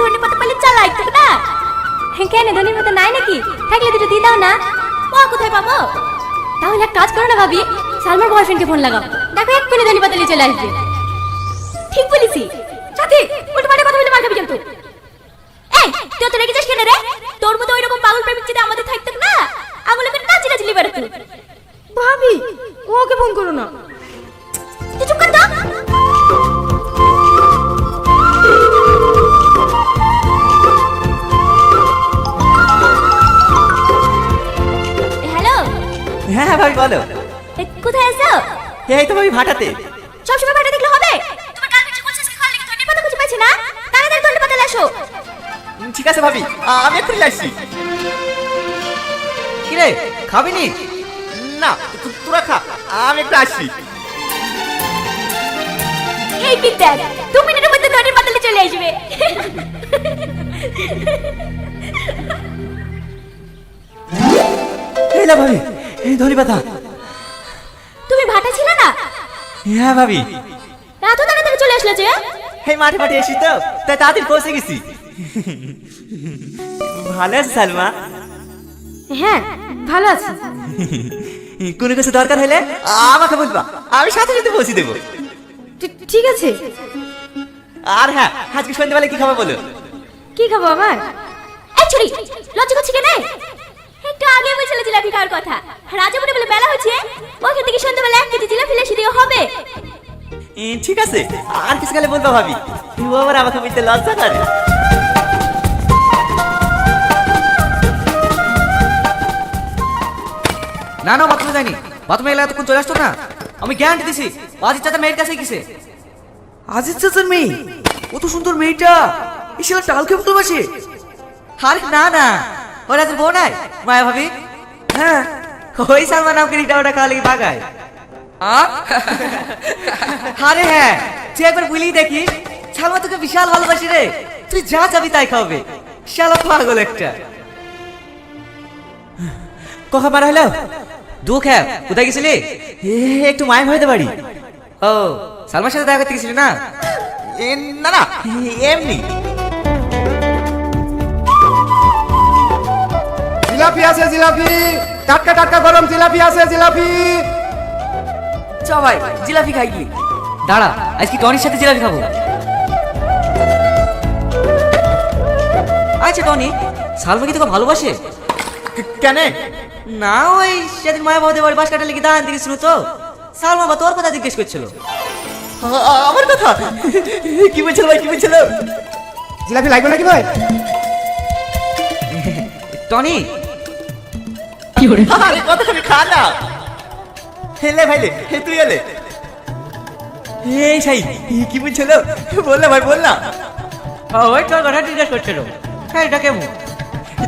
ধনে পাতা পালে চালাই তো না? কেন? ধনের পাতা নাই নাকি? থাকলে দুটো দিয়ে দাও না। ও কোথায় পাবো? তাহলে এক কাজ করো না ভাবি, সালমার বয়ফ্রেন্ডকে ফোন লাগাও। দেখো, এক্ষুনি ধনে পাতা নিয়ে চলে আসবে। ঠিক বলেছি। সাথী উল্টো পাল্টা কথা বলে মার খাবি কিন্তু। এই, তুই তো রেগে যাস কেন রে? তোর মতো ওই রকম পাগল প্রেমিক যদি আমাদের থাকতো না, আঙুলে করে নাচি নাচি বেড়াতো ভাবি, ওকে ফোন করো না। হ্যাঁ ভাবি বলো। এ, কোথায় আছো? এই তো ভাবি ভাটাতে। সবসময় ভাটা দেখলে হবে? তোমার কাল কিছু খালি কি ধনে পাতা খুঁজে পাচ্ছি না? তাড়াতাড়ি ধনে পাতা লাসো উম, ঠিক আছে ভাবি আ- আমি এক্ষুনি আসছি কিরে খাবি নি না তু- তোরা খা আমি একটু আসছি। এই বিদ্যা দু মিনিটের মধ্যে ধনে পাতা নিয়ে চলে আসবে। এই না ভাবি এই ধনী পাতা তুমি ভাটা ছিল না? হ্যাঁ ভাবি। এত তাড়াতাড়ি চলে আসলে যে? এই মাঠে মাঠে এসি তো তাই তাড়াতাড়ি পৌঁছে গেছি। ভালো আছে সালমা? হ্যাঁ ভালো আছি। কোনো কিছু দরকার হলে আমাকে বলবা আমি সাথে সাথে পৌঁছে দেবো। ঠিক আছে। আর হ্যাঁ আজকে সন্ধ্যাবেলা কি খাবে বলো? কি খাব আবার এই ছুরি লজ্জা করছি কেন? একটু আগে বলছিলে জিলাপি খাওয়ার কথা। রাজা বলে বলে বেলা হচ্ছে ওখান থেকে সন্ধ্যাবেলা এক কেজি জিলাপি লেসে দিয়ে হবে? এ, ঠিক আছে। আর কিছু গেলে বলবা ভাবি। ও আবার আমাকে বলতে লজ্জা করে। না না বাথরুমে যায়নি বাথরুমে এলে এতক্ষণ চলে আসতো না। আমি গ্যারান্টি দিছি আজিজ চাচা মেয়ের কাছে গেছে। আজিজ চাচার মেয়ে? কত সুন্দর মেয়েটা। এসে টালকে ভালোবাসে আরে না না। ওরা তোর বউ নাই মায়া ভাবি। হ্যাঁ। ওই সালমান নামকে রিটা ওটা খাওয়া লেগে ভাগায় আরে হ্যাঁ তুই একবার বলি দেখি। সালমা তোকে বিশাল ভালোবাসি রে। তুই যা যাবি তাই খাওয়াবে। শালা পাগল একটা। কখন বার হলো? দুঃখ হ্যাঁ কোথায় গেছিলি? একটু মায়ের হইতে পারি ও সালমার সাথে দেখা করতে গেছিলি না? না না এমনি। জিলাপি আছে জিলাপি। টাটকা টাটকা গরম জিলাপি আছে জিলাপি। চ ভাই জিলাপি খাই কি দাঁড়া আজকে টনির সাথে জিলাপি খাব। আচ্ছা টনি সালমা কি তোকে ভালোবাসে? কেন? না ওই সেদিন মায়া বাবাদের বাড়ি বাস কাটা লেগে দাঁড়ান দিকে শুনো তো। সালমা বা তোর কথা জিজ্ঞেস করছিল। আমার কথা? কি বলছিল ভাই কি বলছিল? জিলাপি লাগবে নাকি ভাই? টনি আরে কত করে খা না হেলে ভাইলে হে তুই এলে এই সাই কি বলছিল? বললে ভাই বল না। ওই তোর কথা জিজ্ঞেস করছিল। হ্যাঁ এটা কেমন?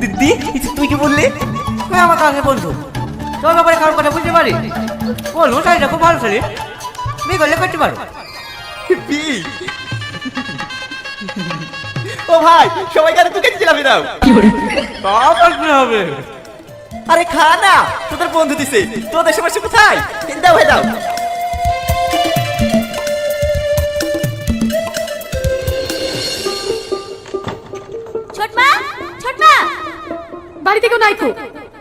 দিদি তুই কি বললি? ওই আমার কাছে বন্ধু তোর ব্যাপারে কারোর কথা বুঝতে পারি? বলুন শাড়িটা খুব ভালো শাড়ি বিয়ে করলে করতে পারো। ও ভাই সবাই কেন তোকে জিলাপি দাও আমার কি হবে? আরে খা না তোদের বন্ধু দিছে। তোদের সমস্যা কোথায়? দাও ভাই দাও ছোটমা ছোটমা। বাড়িতে কেউ নাই তো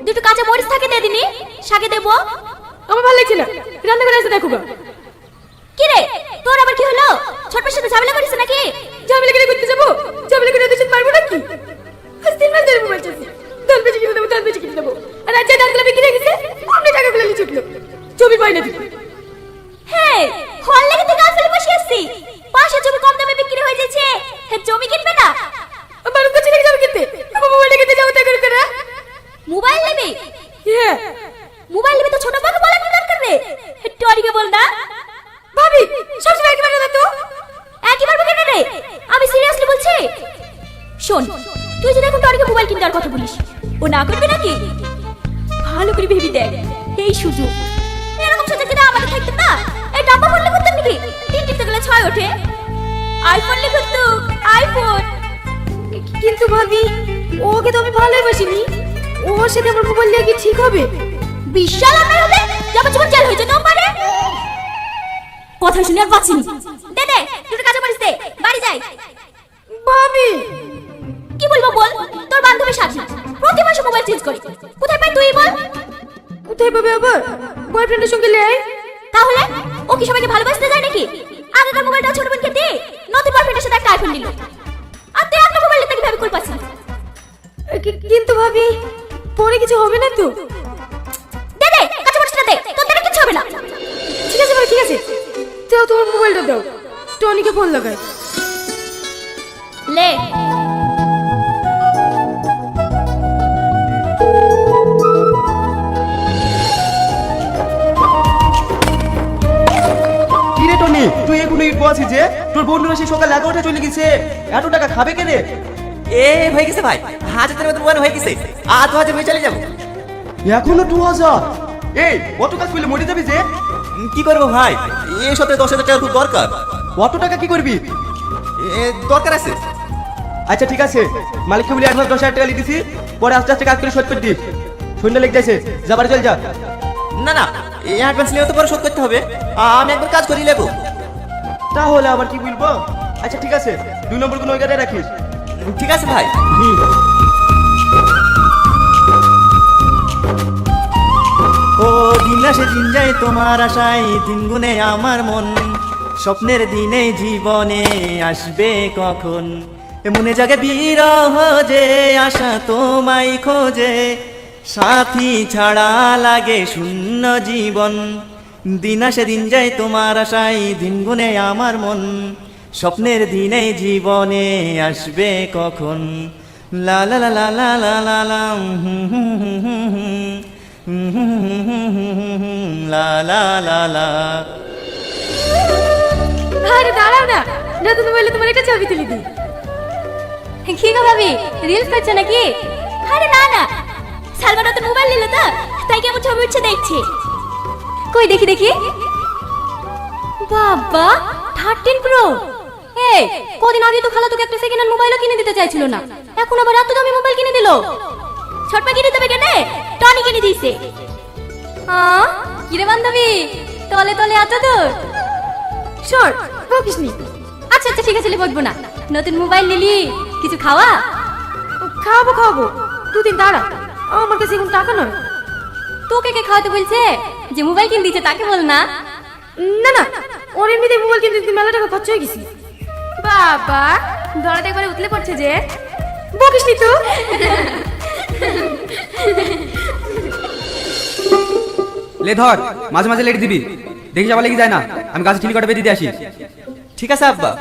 দুটো কাঁচা মরিচ থাকে দিয়ে দিনি শাকে দেবো। আমার ভালো লাগছে না। রান্না করে এসে দেখো গা। কি রে তোর আবার কি হলো? ছোটমার সাথে ঝামেলা করে করতে যাব ঝামেলা করে দুজন পারব নাকি আজ তিন মাস ধরে মোবাইল চলছে ধান বেশি কিনে দেবো ধান বেশি কিনে দেবো আর আজ যে ধানগুলো বিক্রি হয়ে গেছে অমনি টাকাগুলো নিয়ে ছুটলো জমি পাই না দিবো হ্যাঁ হল লেগে তুই গাছ ফেলে বসে আসছি পাশে জমি কম দামে বিক্রি হয়ে যাচ্ছে হ্যাঁ, জমি কিনবে না আমার কাছে লেগে যাব কিনতে আমার মোবাইলটা কিনতে যাব তাই করে করে মোবাইল নেবে হ্যাঁ মোবাইল নেবে তো ছোট মাকে বলা কি দরকার রে টরিকে বল না ভাবি সবসময় একবার না তো একবার বকে রে? আমি সিরিয়াসলি বলছি। শোন তুই যদি এখন টরিকে মোবাইল কিনতে কথা বলিস ও না করবে নাকি? ভালো করে ভেবে দেখ এই সুযোগ। এরকম সুযোগ যদি আমাদের থাকতো না? এই ডাব্বা বললে করতেন নাকি? তিন টিপতে গেলে ছয় ওঠে। আইফোন লিখুন তো আইফোন কিন্তু ভাবি ওকে তো আমি ভালোই বাসিনি ওর সাথে আমার মোবাইল দিয়ে কি ঠিক হবে। বিশাল অন্যায় হবে যখন জীবন চাল হয়ে যেতে পারে কথা শুনে আর বাঁচিনি দে দে দুটো কাঁচা মরিচ দে বাড়ি যাই। ভাবি। কি বলব বল? তোর বান্ধবী সাথী। প্রতি মাসে মোবাইল চেঞ্জ করে। কোথায় পাই তুই বল? কোথায় পাবে আবার? বয়ফ্রেন্ডের সঙ্গে লেয় তাহলে? ও কি সবাইকে ভালোবাসতে যায় নাকি? আগেকার মোবাইলটা ছোট বোনকে দে নতুন বয়ফ্রেন্ডের সাথে একটা আইফোন দিল আর তুই একটা মোবাইল নিতে কীভাবে কুল পাচ্ছিস কিন্তু ভাবি পরে কিছু হবে না তো? দে দে কাছে পড়ছিস দে। তোর দ্বারা কিছু হবে না। ঠিক আছে ভাই ঠিক আছে। তাও তোমার মোবাইলটা দাও। টনিকে ফোন লাগাই। লে। কিরে টনি? তুই এখনও ইট আছিস যে? তোর বন্ধুরা সেই সকাল এগারোটা চলে গেছে। এত টাকা খাবে কে রে এ হয়ে গেছে ভাই। হাজার মতো মনে হয়ে গেছে। আর দু হাজার হয়ে চলে যাব। এখনও দু হাজার? এই অত কাজ করলে মরে যাবি যে? কি করব ভাই? এই সপ্তাহে দশ হাজার টাকা খুব দরকার। অত টাকা কি করবি? এ, দরকার আছে। আচ্ছা ঠিক আছে। মালিককে বলে অ্যাডভান্স দশ হাজার টাকা লিখেছি পরে আস্তে আস্তে কাজ করে শোধ করে দিস সন্ধ্যা লেগে যাচ্ছে যাবার চল যা। না না এই অ্যাডভান্স নিয়ে তো পরে শোধ করতে হবে। আমি একবার কাজ করি নেব তাহলে আবার কি বলব? আচ্ছা ঠিক আছে। দুই নম্বর কোনো ওই রাখিস। ঠিক আছে ভাই। হুম। দিন আসে দিন যায় তোমার আশায় দিন গুনে আমার মন। স্বপ্নের দিনে জীবনে আসবে কখন? মনে জাগে বিরহ যে, আশা তোমায় খোঁজে। সাথী ছাড়া লাগে শূন্য জীবন। দিন আসে দিন যায় তোমার আশায় দিন গুনে আমার মন। স্বপ্নের দিনে জীবনে আসবে কখন? লা লা লা লা লা লা লা হুম হুম হুম হুম। লা লা লা লা। আরে দাঁড়াও না। নতুন মোবাইলে তোমার একটা ছবি তুলে দিই। কি গো ভাবি রিলস করছ নাকি? আরে না না। সালমান নতুন মোবাইল নিল তো, তাই কেমন ছবি উঠছে দেখছি। কই দেখি দেখি। বাবা থার্টিন প্রো এই কদিন আগে তো খালা তোকে একটা সেকেন্ড মোবাইলও কিনে দিতে চাইছিল না। এখন আবার এত দামি মোবাইল কিনে দিল। ছোটপা কিনে দেবে কেনে? টনি কিনে দিয়েছে। হ্যাঁ কিরে বান্ধবী তলে তলে আছো তো শোন বকিস নি আচ্ছা আচ্ছা ঠিক আছে বকবো না। নতুন মোবাইল নিলি কিছু খাওয়া? খাওয়াবো খাওয়াবো। দুদিন দাঁড়া আমার কাছে এখন টাকা নয়। তোকে কে খাওয়াতে বলছে? যে মোবাইল কিনে দিচ্ছে তাকে বল না। না না ওর এমনিতে মোবাইল কিনতে দিতে মেলা টাকা খরচ হয়ে গেছে। বাবা দড়াতে একবারে উতলে পড়ছে যে। বকিস নি তো। লে ধর মাঝে মাঝে লেট দিবি। দেখি যাবার লেগে যায় না। আমি গাছে ঠিলি কটা বেঁধে দিয়ে আসি। ঠিক আছে আব্বা।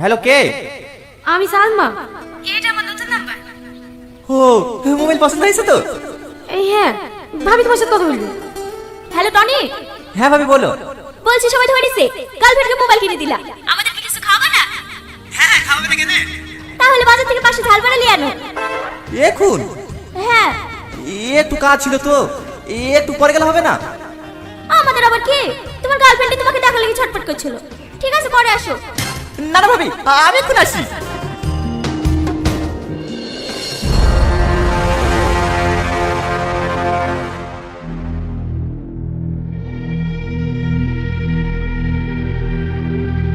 হ্যালো কে? আমি সালমা। এটা আমার নতুন নাম্বার ও মোবাইল পছন্দ হয়েছে তো? এই হ্যাঁ ভাবি তোমার সাথে কথা বলবি। হ্যালো টনি হ্যাঁ ভাবি বলো। বলছি সবাই ধরেছে গার্লফ্রেন্ডকে মোবাইল কিনে দিলা। আমাদের কি কিছু খাওয়াবে না? হ্যাঁ খাওয়াবে না কেন? তাহলে বাজার থেকে পাশে ঝাল বাড়া নিয়ে আনো। এখন? হ্যাঁ। এ তো কাজ ছিল তো। একটু পরে গেলে হবে না? আমাদের আবার কি? তোমার গার্লফ্রেন্ডই তোমাকে দেখা লেগে ছটফট করছিল। ঠিক আছে পরে আসো। না না ভাবি আমি এখন আসি।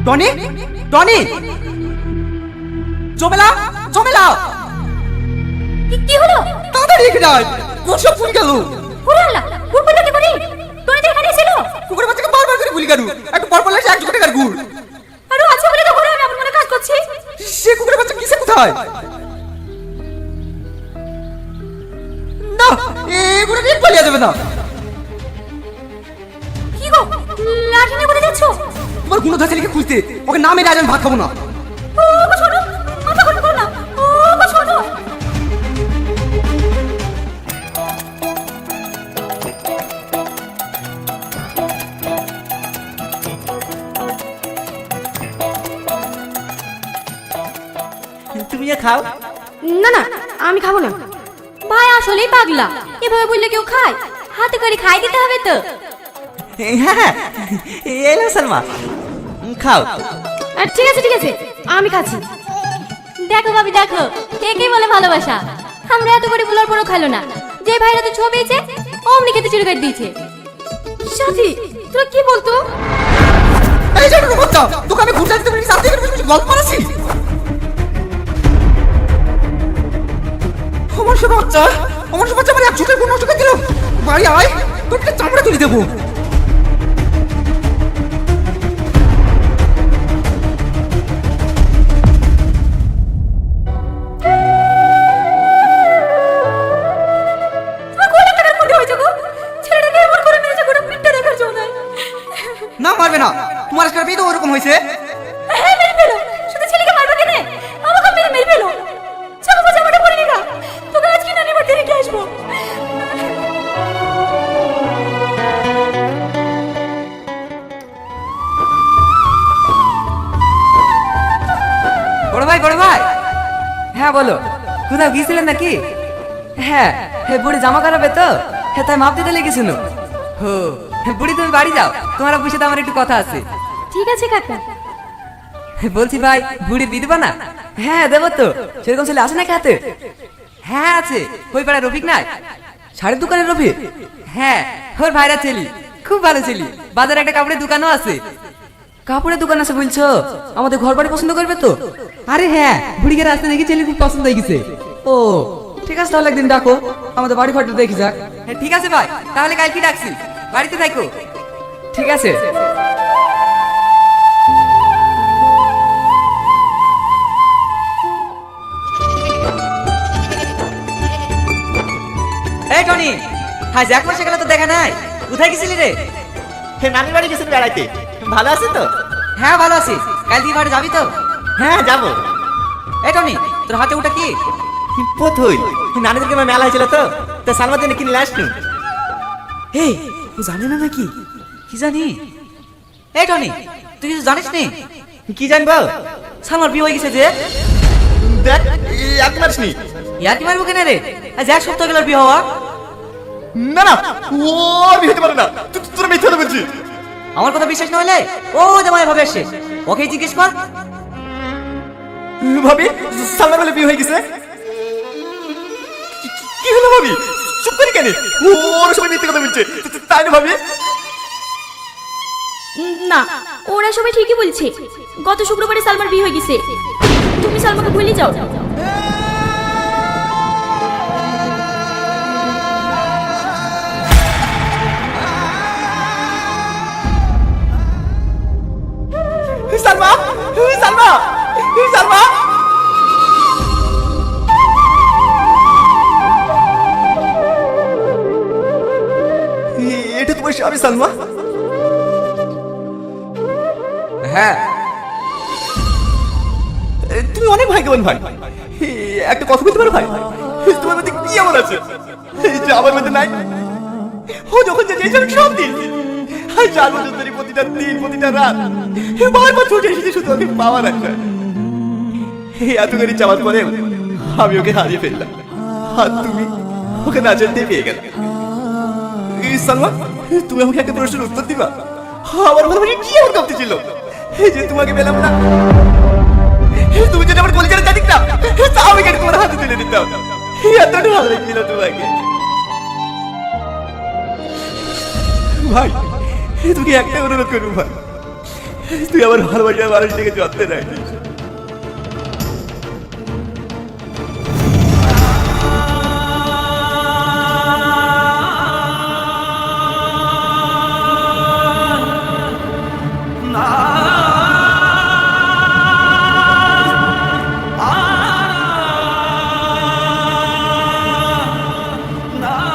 টনি? টনি? জমেলা? জমেলা! কি হলো? তাড়াতাড়ি রেখে যায় কোন সব ফুল গেল? ওরে আল্লাহ গুড় কি করি টনি তো এখানে ছিল কুকুরের বাচ্চাকে বারবার করে ভুলি গেল একটু পর পর একশো টাকার গুড়। আর আছে বলে তো ঘরে আমি আপনার কাজ করছি। সে কুকুরের বাচ্চা কিসে কোথায়? না এগুলো নিয়ে পালিয়ে যাবে না। কি গো লাঠি নিয়ে কোথায় যাচ্ছ? তোমার গুণ লিখে খুঁজতে ওকে না মেরে আজ আমি ভাত খাব না। তুমি খাও। না না আমি খাব না। ভাই আসলেই পাগলা। এভাবে বললে কেউ খায়? হাতে করে খাই দিতে হবে তো। হ্যাঁ হ্যাঁ। এলো সালমা। খাও। ঠিক আছে ঠিক আছে আমি খাচ্ছি। দেখো ভাবি দেখো কে কে বলে ভালোবাসা। আমরা এত করে বলার পরও খাইলো না। যে ভাইরা তো ছবিছে অমনি খেতে শুরু করে দিয়েছে। সাথী তোরা কি বলতো? এই যে বাচ্চা তোকে আমি ঘুরতে দিতে পারি সাথে গল্প মারাছি আমার সাথে বাচ্চা আমার সাথে বাচ্চা মানে এক ছোটের কোন নষ্ট করে দিল। বাড়ি আয় তোকে চামড়া তুলে দেবো। হয়েছে? হ্যাঁ মেরে ফেলো। শুধু ছেলেকে মারবে কেনে? আমাকে মেরে মেরে ফেলো। জামা জামাটা পরে নিগা তোকে আজকে নানি বাড়িতে রেখে আসব। বড় ভাই বড় ভাই। হ্যাঁ বলো। কোথাও গিয়েছিলেন নাকি? হ্যাঁ হে বুড়ি জামা খারাপে তো? হ্যাঁ তাই মাপ দিতে লেগেছিল। হো হে, বুড়ি তুমি বাড়ি যাও। তোমার অফিসে সাথে আমার একটু কথা আছে। ঠিক আছে, কাকা। বলছি ভাই, বুড়ি বিধবা না? হ্যাঁ দেবো তো। সেরকম ছেলে আছে না হাতে হ্যাঁ আছে। ওই পাড়ায় রফিক নাই? শাড়ির দোকানের রফিক? হ্যাঁ ওর ভাইরা ছেলি। খুব ভালো ছেলি। বাজারে একটা কাপড়ের দোকানও আছে। কাপড়ের দোকান আছে বলছো? আমাদের ঘর বাড়ি পছন্দ করবে তো? আরে হ্যাঁ বুড়ি বুড়িকে রাস্তা দেখি ছেলে খুব পছন্দ হয়ে গেছে। ও, ঠিক আছে, তাহলে একদিন ডাকো। আমাদের বাড়ি ঘরটা দেখি যাক। হ্যাঁ ঠিক আছে ভাই। তাহলে কাল কি ডাকছি। বাড়িতে থাকো। ঠিক আছে। টনি আজ এক মাসে গেল তো দেখা নাই। কোথায় গেছিলি রে? হে নানির বাড়ি গেছেন বেড়াইতে। ভালো আছে তো? হ্যাঁ ভালো আছি। কাল দিয়ে বাড়ি যাবি তো? হ্যাঁ যাব। এই টনি তোর হাতে ওটা কি? পথই নানিদেরকে আমার মেলা হয়েছিল তো? তা সালমার জন্য কিনে আসনু এই ও জানে না নাকি? কি জানি? এই টনি তুই কিছু জানিস নি? কি জানব? সালমার বিয়ে হয়ে গেছে যে। দেখ এক মাস নি ইয়ার কি মারবো কেন রে? আজ এক সপ্তাহ গেল বিয়ে হওয়া। না না ও আমি হতে পারে না। তু- তোরা মিথ্যা কথা বলছিস আমার কথা বিশ্বাস না হলে ও জামাই ভাবে আসে। ওকে জিজ্ঞেস কর। ভাবি সালমান বলে বিয়ে হয়ে গেছে। কি- হলো ভাবি? চুপ করি কেন? ওর সবাই মিথ্যে কথা বলছে। তাই না ভাবি? না ওরা সবাই ঠিকই বলছে। গত শুক্রবারে সালমার বিয়ে হয়ে গেছে। তুমি সালমাকে ভুলে যাও। সালমা সালমা এটা তোমার স্বামী সালমা হ্যাঁ। তুমি অনেক ভাগ্যবান ভাই। একটা কথা বলতে পারো ভাই? তোমার মধ্যে কি এমন আছে? যে আমার মধ্যে নাই। ও, যখন যে সব দিন। আর চার বছর ধরে প্রতিটা দিন, প্রতিটা রাত। বারবার ছুটে এসেছে, শুধু ওকে পাওয়ার আশা এত করে চাওয়ার পরে আমি ওকে হারিয়ে ফেললাম। আর তুমি ওকে না জানতে পেয়ে গেল। সালমা, তুমি আমাকে একটা প্রশ্নের উত্তর দিবা? আমার ভালোবাসা কি এমন কমতে ছিল? যে তোমাকে পেলাম না। তুমি যদি আমার কলেজের জানিক না। আমি কেন তোমার হাতে তুলে দিতাম? এতটা ভালো তোমাকে। ভাই তোকে একটা অনুরোধ করব ভাই। তুই আমার ভালোবাসার মানুষটাকে যত্নে রাখিস